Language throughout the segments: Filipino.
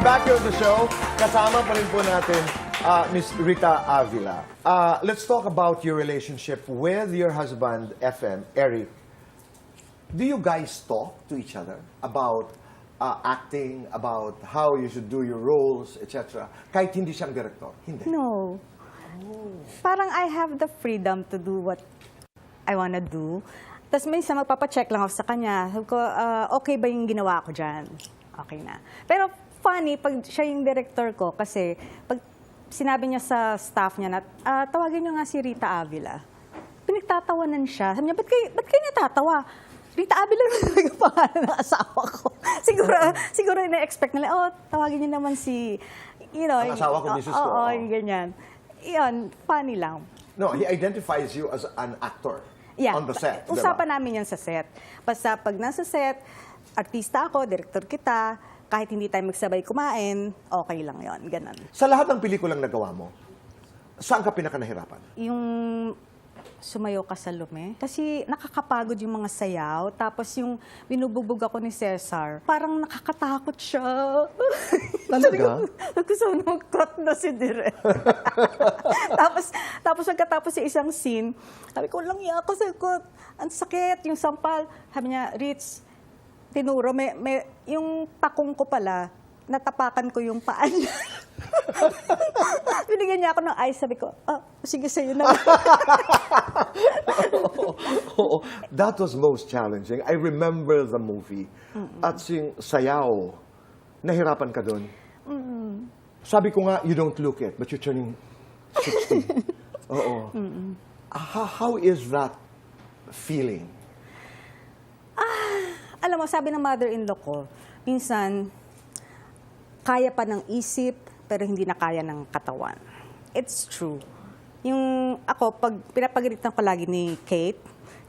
We're back here at the show. Kasama pa rin po natin uh, Miss Rita Avila. Uh, let's talk about your relationship with your husband, FM, Eric. Do you guys talk to each other about uh, acting, about how you should do your roles, etc.? Kahit hindi siyang director. Hindi. No. Parang I have the freedom to do what I wanna do. Tapos minsan magpapacheck lang ako sa kanya. Sabi ko, ah, okay ba yung ginawa ko dyan? Okay na. Pero funny, pag siya yung director ko, kasi pag sinabi niya sa staff niya na, ah, tawagin niyo nga si Rita Avila. Pinagtatawanan siya. Sabi niya, ba't kayo, ba't kayo natatawa? Rita Avila naman talaga pangalan ng asawa ko. siguro, siguro na-expect nila, oh, tawagin niyo naman si, you know. Ang asawa ko, misis ko, Oo, oo. yung ganyan. Yun, funny lang. No, he identifies you as an actor Yeah. on the set. diba? Usapan namin yan sa set. Basta pag nasa set, artista ako, director kita, kahit hindi tayo magsabay kumain, okay lang yon Ganon. Sa lahat ng pelikulang nagawa mo, saan ka pinaka nahirapan? Yung sumayo ka sa lume. Kasi nakakapagod yung mga sayaw. Tapos yung binubugbog ako ni Cesar, parang nakakatakot siya. Talaga? Nagkusaw ng cut na si Dire. tapos, tapos pagkatapos sa isang scene, sabi ko, lang ya ako sa cut. Ang sakit, yung sampal. Sabi niya, Ritz, tinuro, may, may, yung takong ko pala, natapakan ko yung paa niya. Binigyan niya ako ng ice. Sabi ko, ah, sige sa'yo na. Oo, that was most challenging. I remember the movie. At yung sayaw, nahirapan ka doon. Sabi ko nga, you don't look it, but you're turning 60. Oo. How, how is that feeling? Alam mo, sabi ng mother-in-law ko, minsan, kaya pa ng isip, pero hindi na kaya ng katawan. It's true. Yung ako, pag pinapagalitan ko lagi ni Kate,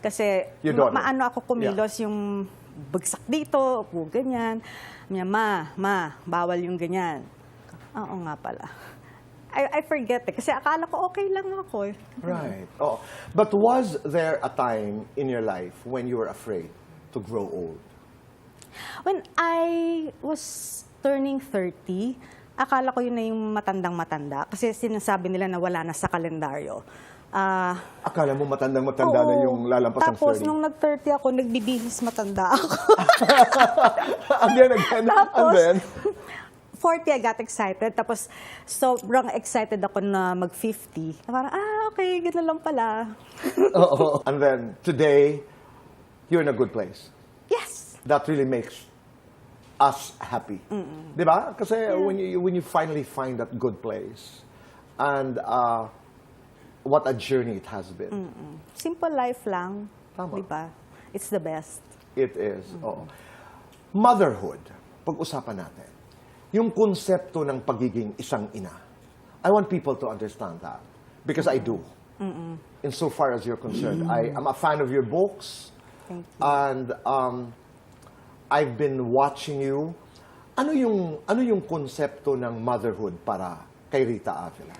kasi ma- maano ako kumilos yung bagsak dito, o ganyan. Niya, ma, ma, bawal yung ganyan. Oo nga pala. I, I forget eh, kasi akala ko okay lang ako eh. Right. Oh, but was there a time in your life when you were afraid to grow old? When I was turning 30, akala ko yun na yung matandang-matanda. Kasi sinasabi nila na wala na sa kalendaryo. Ah, Akala mo matandang-matanda na oo. yung lalampas ng Tapos, 30. nung nag-30 ako, nagbibihis matanda ako. and then again, and Tapos, then, 40, I got excited. Tapos, sobrang excited ako na mag-50. Parang, ah, okay, gano'n lang pala. Oo. and then today, you're in a good place. That really makes us happy. Di ba? Kasi when you when you finally find that good place and uh, what a journey it has been. Simple life lang. Tama. Di ba? It's the best. It is. Oo. Motherhood, pag-usapan natin. Yung konsepto ng pagiging isang ina. I want people to understand that because I do. In so far as you're concerned, I am a fan of your books. Thank you. And um, I've been watching you. Ano yung ano yung konsepto ng motherhood para kay Rita Avila?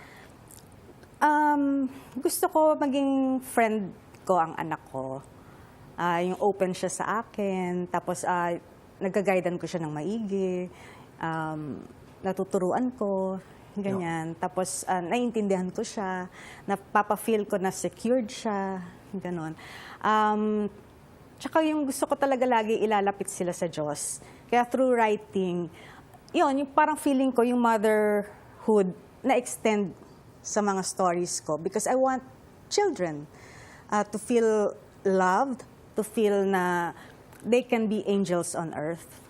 Um, gusto ko maging friend ko ang anak ko. Ah, yung open siya sa akin, tapos uh, nagga-guidean ko siya ng maigi, um, natuturuan ko, ganyan. Tapos ah, naiintindihan ko siya, napapa-feel ko na secured siya, ganon. Um, tsaka yung gusto ko talaga lagi ilalapit sila sa Diyos. Kaya through writing, yun, yung parang feeling ko yung motherhood na extend sa mga stories ko because I want children uh, to feel loved, to feel na they can be angels on earth.